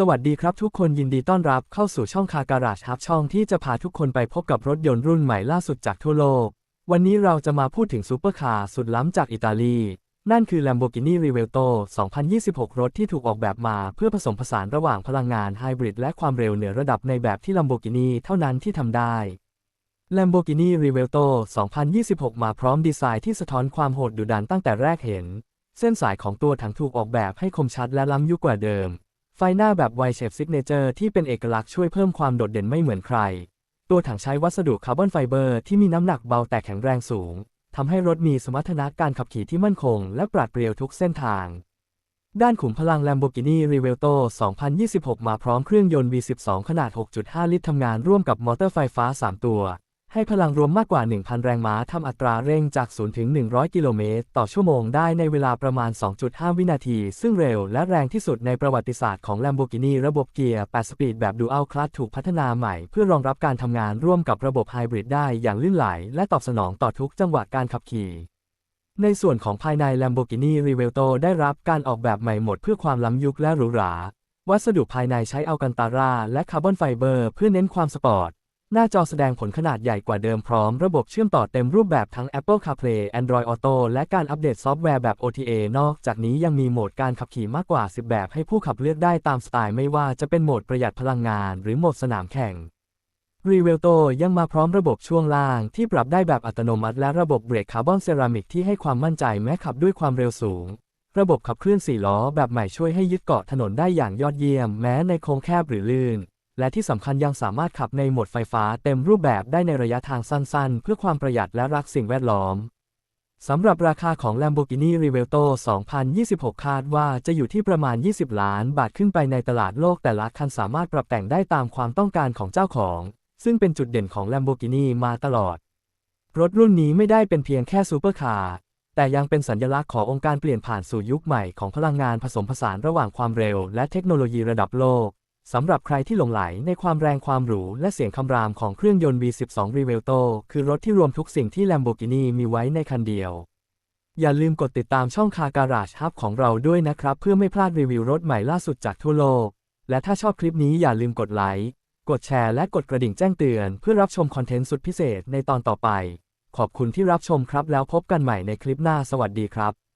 สวัสดีครับทุกคนยินดีต้อนรับเข้าสู่ช่องคาการาชฮับช่องที่จะพาทุกคนไปพบกับรถยนต์รุ่นใหม่ล่าสุดจากทั่วโลก วันนี้เราจะมาพูดถึงซูเปอร์คาร์สุดล้ำจากอิตาลี นั่นคือ Lamborghini Rivelto 2026 รถที่ถูกออกแบบมาเพื่อผสมผสานระหว่างพลังงานไฮบริดและความเร็วเหนือระดับในแบบที่ Lamborghini เท่านั้นที่ทำได้ Lamborghini Rivelto 2026 มาพร้อมดีไซน์ที่สะท้อนความโหดดุดันตั้งแต่แรกเห็น เส้นสายของตัวถังถูกออกแบบให้คมชัดและล้ำยุคกว่าเดิม ไฟหน้าแบบไวเชฟซิกเนเจอร์ที่เป็นเอกลักษณ์ช่วยเพิ่มความโดดเด่นไม่เหมือนใคร ตัวถังใช้วัสดุคาร์บอนไฟเบอร์ที่มีน้ำหนักเบาแต่แข็งแรงสูงทำให้รถมีสมรรถนะการขับขี่ที่มั่นคง และปราดเปรียวทุกเส้นทาง ด้านขุมพลัง Lamborghini Rivelto 2026 มาพร้อมเครื่องยนต์ V12 ขนาด 6.5 ลิตรทำงานร่วมกับมอเตอร์ไฟฟ้า 3 ตัว ให้พลังรวมมากกว่า 1,000 แรงม้าทำอัตราเร่งจาก 0 ถึง 100 กิโลเมตร ต่อชั่วโมงได้ในเวลาประมาณ 2.5 วินาที ซึ่งเร็วและแรงที่สุดในประวัติศาสตร์ของ Lamborghini ระบบเกียร์ 8 สปีดแบบ Dual Clutch ถูกพัฒนาใหม่ เพื่อรองรับการทำงานร่วมกับระบบไฮบริดได้อย่างลื่นไหล และตอบสนองต่อทุกจังหวะการขับขี่ในส่วนของภายใน Lamborghini Rivelto ได้รับการออกแบบใหม่หมดเพื่อความล้ำยุคและหรูหรา วัสดุภายในใช้อัลกันตาราและคาร์บอนไฟเบอร์เพื่อเน้นความสปอร์ต หน้าจอแสดงผลขนาดใหญ่กว่าเดิมพร้อมระบบเชื่อมต่อเต็มรูปแบบทั้ง Apple CarPlay Android Auto และการอัปเดตซอฟต์แวร์แบบ OTA นอกจากนี้ยังมีโหมดการขับขี่มากกว่า 10 แบบให้ผู้ขับเลือกได้ตามสไตล์ไม่ว่าจะเป็นโหมดประหยัดพลังงาน หรือโหมดสนามแข่ง r e v e l t o ยังมาพร้อมระบบช่วงล่างที่ปรับได้แบบอัตโนมัติและระบบเบรกคาร์บอนเซรามิกที่ให้ความมั่นใจแม้ขับด้วยความเร็วสูง ระบบขับเคลื่อน4ล้อแบบใหม่ช่วยให้ยึดเกาะถนนได้อย่างยอดเยี่ยม แม้ในโค้งแคบหรือลื่น และที่สำคัญยังสามารถขับในโหมดไฟฟ้าเต็มรูปแบบได้ในระยะทางสั้นๆ เพื่อความประหยัดและรักสิ่งแวดล้อม สำหรับราคาของ Lamborghini Rivelto 2026 คาดว่าจะอยู่ที่ประมาณ 20 ล้านบาทขึ้นไปในตลาดโลกแต่ละคันสามารถปรับแต่งได้ตามความต้องการของเจ้าของ ซึ่งเป็นจุดเด่นของ Lamborghini มาตลอด รถรุ่นนี้ไม่ได้เป็นเพียงแค่ซูเปอร์คาร์แต่ยังเป็นสัญลักษณ์ขององค์การเปลี่ยนผ่านสู่ยุคใหม่ของพลังงานผสมผสานระหว่างความเร็วและเทคโนโลยีระดับโลก สำหรับใครที่หลงไหลในความแรงความหรูและเสียงคำรามของเครื่องยนต์ V12 Rivelto คือรถที่รวมทุกสิ่งที่ Lamborghini มีไว้ในคันเดียว อย่าลืมกดติดตามช่องคาการาชฮับของเราด้วยนะครับ เพื่อไม่พลาดรีวิวรถใหม่ล่าสุดจากทั่วโลก และถ้าชอบคลิปนี้อย่าลืมกดไลค์ กดแชร์และกดกระดิ่งแจ้งเตือน เพื่อรับชมคอนเทนต์สุดพิเศษในตอนต่อไป ขอบคุณที่รับชมครับแล้วพบกันใหม่ในคลิปหน้าสวัสดีครับ